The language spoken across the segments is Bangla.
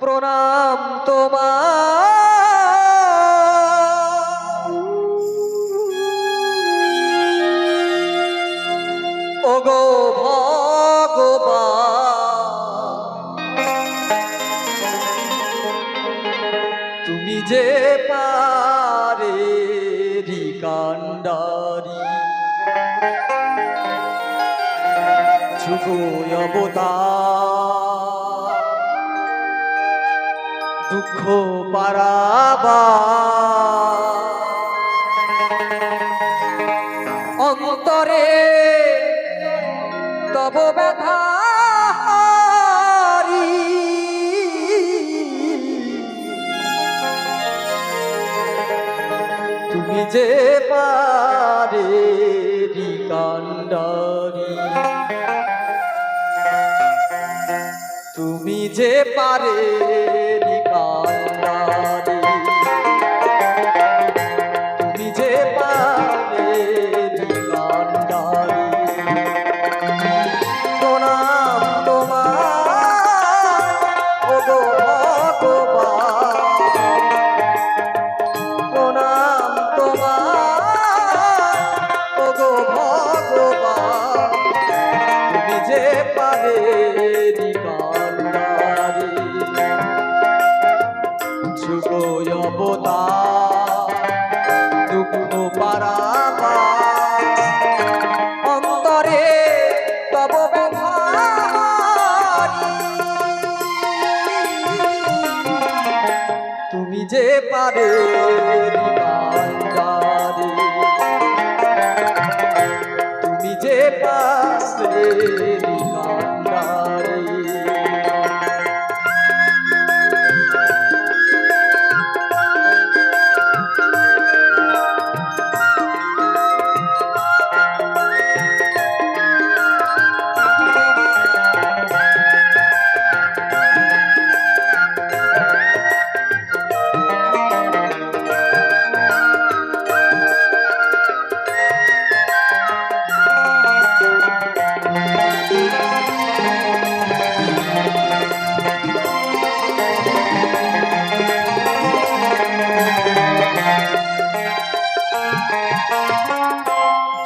প্রণাম তোমার। ওগো তুমি যে পারে কান্ডারি শুভ অবতার। দুঃখ পারাবা অন্তরে তব ব্যথা তুমি যে পারে তুমি যে পারে যে পারে তুমি যে পারে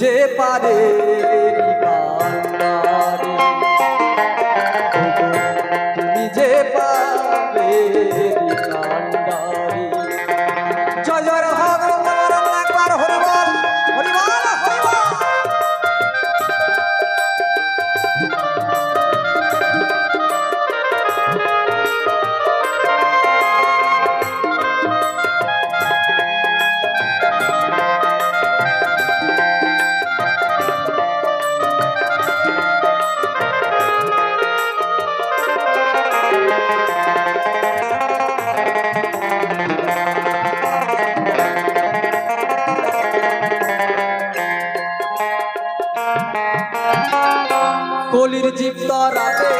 যে পারে জীব তরাবে